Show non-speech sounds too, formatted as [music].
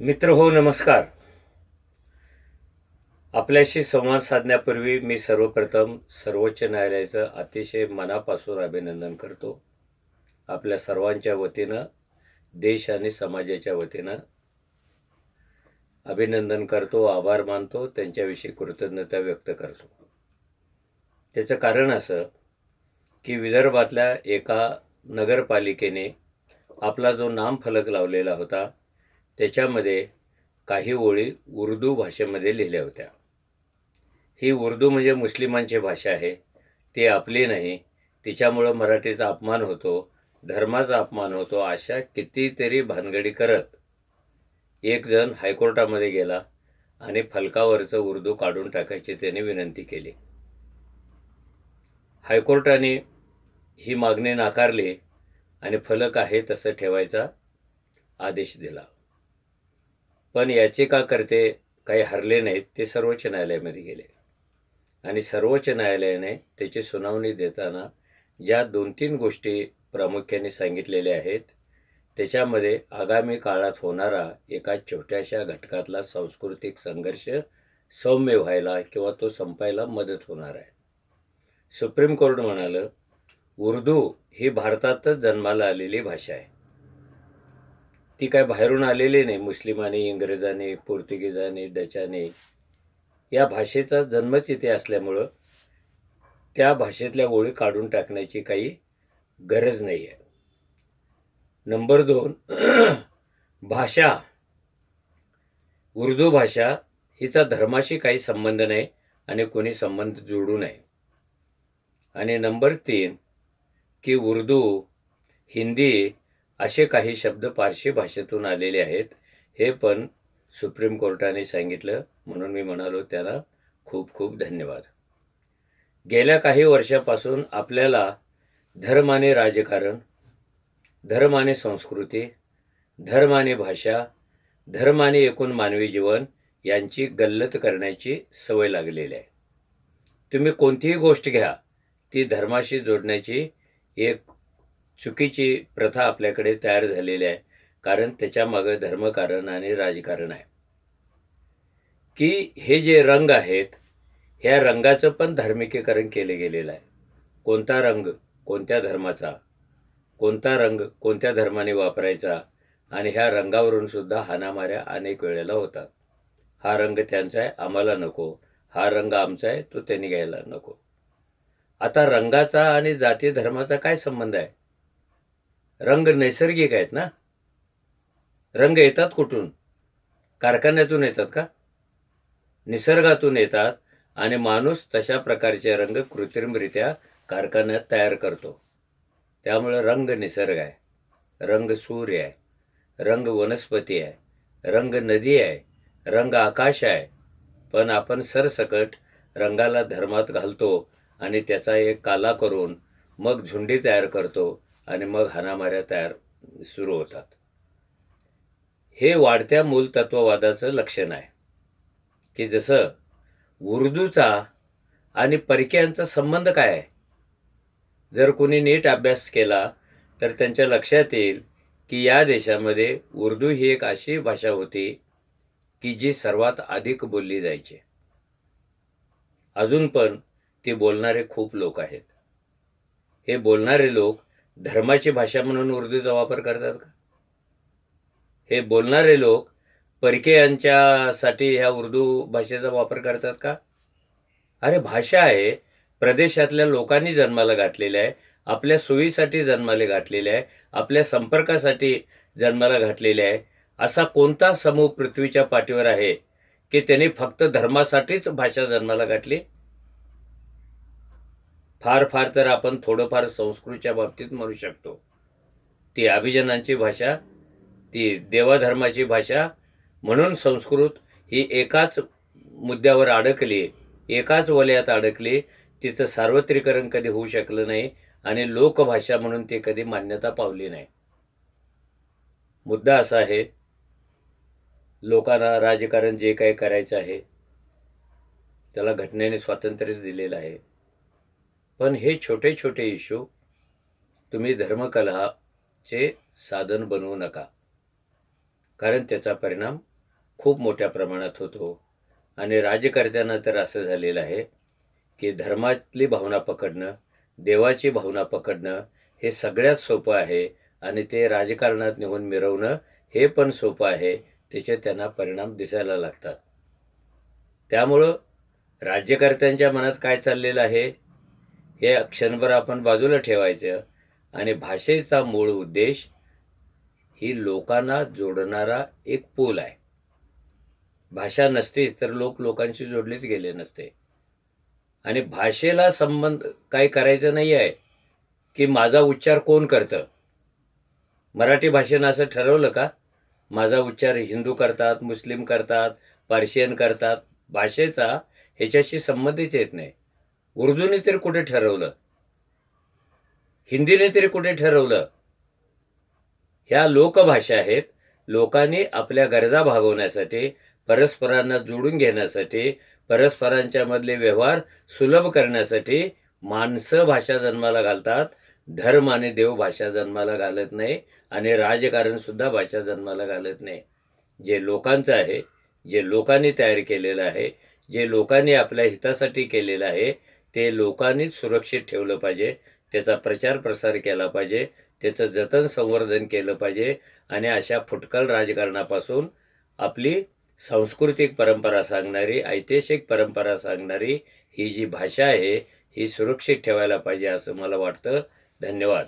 मित्र हो नमस्कार. आपल्याशी संवाद साधण्यापूर्वी मी सर्वप्रथम सर्वोच्च न्यायालयाचं अतिशय मनापासून अभिनंदन करतो. आपल्या सर्वांच्या वतीनं देश आणि समाजाच्या वतीनं अभिनंदन करतो आभार मानतो त्यांच्याविषयी कृतज्ञता व्यक्त करतो. त्याचं कारण असं की विदर्भातल्या एका नगरपालिकेने आपला जो नामफलक लावलेला होता त्याच्यामध्ये काही ओळी उर्दू भाषेमध्ये लिहिल्या होत्या. ही उर्दू म्हणजे मुस्लिमांची भाषा आहे. ती आपली नाही. तिच्यामुळं मराठीचा अपमान होतो धर्माचा अपमान होतो अशा कितीतरी भानगडी करत. एक जण हायकोर्टामध्ये गेला आणि फलकावरचं उर्दू काढून टाकायची त्याने विनंती केली. हायकोर्टाने ही मागणी नाकारली आणि फलक आहे तसं ठेवायचा आदेश दिला. पण याचिकाकर्ते काही हरले नाहीत. ते सर्वोच्च न्यायालयामध्ये गेले. आणि सर्वोच्च न्यायालयाने त्याची सुनावणी देताना ज्या दोन तीन गोष्टी प्रामुख्याने सांगितलेल्या आहेत त्याच्यामध्ये आगामी काळात होणारा एका छोट्याशा घटकातला सांस्कृतिक संघर्ष सौम्य व्हायला किंवा तो संपायला मदत होणार आहे. सुप्रीम कोर्ट म्हणालं उर्दू ही भारतातच जन्माला आलेली भाषा आहे. ती काय बाहेरून आलेली नाही. मुस्लिमांनी इंग्रजांनी पोर्तुगीजांनी डचाने. या भाषेचा जन्मच इथे असल्यामुळं त्या भाषेतल्या ओळी काढून टाकण्याची काही गरज नाही आहे नंबर दोन [clears throat] भाषा. उर्दू भाषा हिचा धर्माशी काही संबंध नाही आणि कोणी संबंध जोडू नये. आणि नंबर तीन की उर्दू हिंदी असे काही शब्द पारशी भाषेतून आलेले आहेत. हे पण सुप्रीम कोर्टाने सांगितलं. म्हणून मी म्हणालो त्याला खूप खूप धन्यवाद. गेल्या काही वर्षापासून आपल्याला धर्म आणि राजकारण धर्म आणि संस्कृती धर्म आणि भाषा धर्म आणि एकूण मानवी जीवन यांची गल्लत करण्याची सवय लागलेली आहे. तुम्ही कोणतीही गोष्ट घ्या ती धर्माशी जोडण्याची एक चुकीची प्रथा आपल्याकडे तयार झालेली आहे कारण त्याच्यामागं धर्मकारण आणि राजकारण आहे. की हे जे रंग आहेत ह्या रंगाचं पण धार्मिकीकरण केले गेलेलं आहे. कोणता रंग कोणत्या धर्माचा कोणता रंग कोणत्या धर्माने वापरायचा आणि ह्या रंगावरून सुद्धा हाणामाऱ्या अनेक वेळेला होतात. हा रंग त्यांचा आहे आम्हाला नको. हा रंग आमचा आहे तो त्यांनी घ्यायला नको. आता रंगाचा आणि जाती धर्माचा काय संबंध आहे? रंग नैसर्गिक आहेत ना? रंग येतात कुठून? कारखान्यातून येतात का? निसर्गातून येतात आणि माणूस तशा प्रकारचे रंग कृत्रिमरित्या कारखान्यात तयार करतो. त्यामुळे रंग निसर्ग आहे. रंग सूर्य आहे. रंग वनस्पती आहे. रंग नदी आहे. रंग आकाश आहे. पण आपण सरसकट रंगाला धर्मात घालतो आणि त्याचा एक काला करून मग झुंडी तयार करतो. आणि मग हाणामाऱ्या तयार सुरू होतात. हे वाढत्या मूलतत्ववादाचं लक्षण आहे. की जसं उर्दूचा आणि परक्यांचा संबंध काय आहे? जर कोणी नीट अभ्यास केला तर त्यांच्या लक्षात येईल की या देशामध्ये उर्दू ही एक अशी भाषा होती की जी सर्वात अधिक बोलली जायची. अजून पण ती बोलणारे खूप लोक आहेत. हे बोलणारे लोक धर्माची भाषा म्हणून उर्दूचा वापर करतात का? हे बोलणारे लोक परकीयांच्यासाठी ह्या उर्दू भाषेचा वापर करतात का? अरे भाषा आहे. प्रदेशातल्या लोकांनी जन्माला घातलेल्या आहे. आपल्या सोयीसाठी जन्माला घातलेल्या आहे. आपल्या संपर्कासाठी जन्माला घातलेल्या आहे. असा कोणता समूह पृथ्वीच्या पाठीवर आहे की त्यांनी फक्त धर्मासाठीच भाषा जन्माला घातली? फार फार तर आपण थोडंफार संस्कृतच्या बाबतीत म्हणू शकतो. ती अभिजनांची भाषा ती देवाधर्माची भाषा म्हणून संस्कृत ही एकाच मुद्द्यावर अडकली एकाच वलयात अडकली तिचं सार्वत्रिकरण कधी होऊ शकलं नाही आणि लोकभाषा म्हणून ती कधी मान्यता पावली नाही. मुद्दा असा आहे लोकांना राजकारण जे काही करायचं आहे त्याला घटनेने स्वातंत्र्यच दिलेलं आहे. पण हे छोटे छोटे इश्यू तुम्ही धर्मकलहाचे साधन बनवू नका. कारण त्याचा परिणाम खूप मोठ्या प्रमाणात होतो. आणि राजकर्त्यांना तर असं झालेलं आहे की धर्मातली भावना पकडणं देवाची भावना पकडणं हे सगळ्यात सोपं आहे आणि ते राजकारणात नेऊन मिरवणं हे पण सोपं आहे. त्याचे त्यांना परिणाम दिसायला लागतात. त्यामुळं राज्यकर्त्यांच्या मनात काय चाललेलं आहे? हे क्षणभर आपण बाजूला ठेवायचं. आणि भाषेचा मूळ उद्देश ही लोकांना जोडणारा एक पूल आहे. भाषा नसतीच तर लोक लोकांशी जोडलेच गेले नसते. आणि भाषेला संबंध काय करायचं नाही आहे की माझा उच्चार कोण करतं? मराठी भाषेनं असं ठरवलं का? माझा उच्चार हिंदू करतात मुस्लिम करतात पर्शियन करतात. भाषेचा ह्याच्याशी संबंधच येत नाही. उर्दूने तरी कुठे ठरवलं? हिंदीने तरी कुठे ठरवलं? ह्या लोकभाषा आहेत लोकांनी आपल्या गरजा भागवण्यासाठी परस्परांना जोडून घेण्यासाठी परस्परांच्या मधले व्यवहार सुलभ करण्यासाठी माणसं भाषा जन्माला घालतात धर्म आणि देव भाषा जन्माला घालत नाही आणि राजकारण सुद्धा भाषा जन्माला घालत नाही. जे लोकांचं आहे जे लोकांनी तयार केलेलं आहे जे लोकांनी आपल्या हितासाठी केलेलं आहे ते लोकांनीच सुरक्षित ठेवलं पाहिजे त्याचा प्रचार प्रसार केला पाहिजे त्याचं जतन संवर्धन केलं पाहिजे आणि अशा फुटकल राजकारणापासून आपली सांस्कृतिक परंपरा सांगणारी ऐतिहासिक परंपरा सांगणारी ही जी भाषा आहे ही सुरक्षित ठेवायला पाहिजे असं मला वाटतं. धन्यवाद.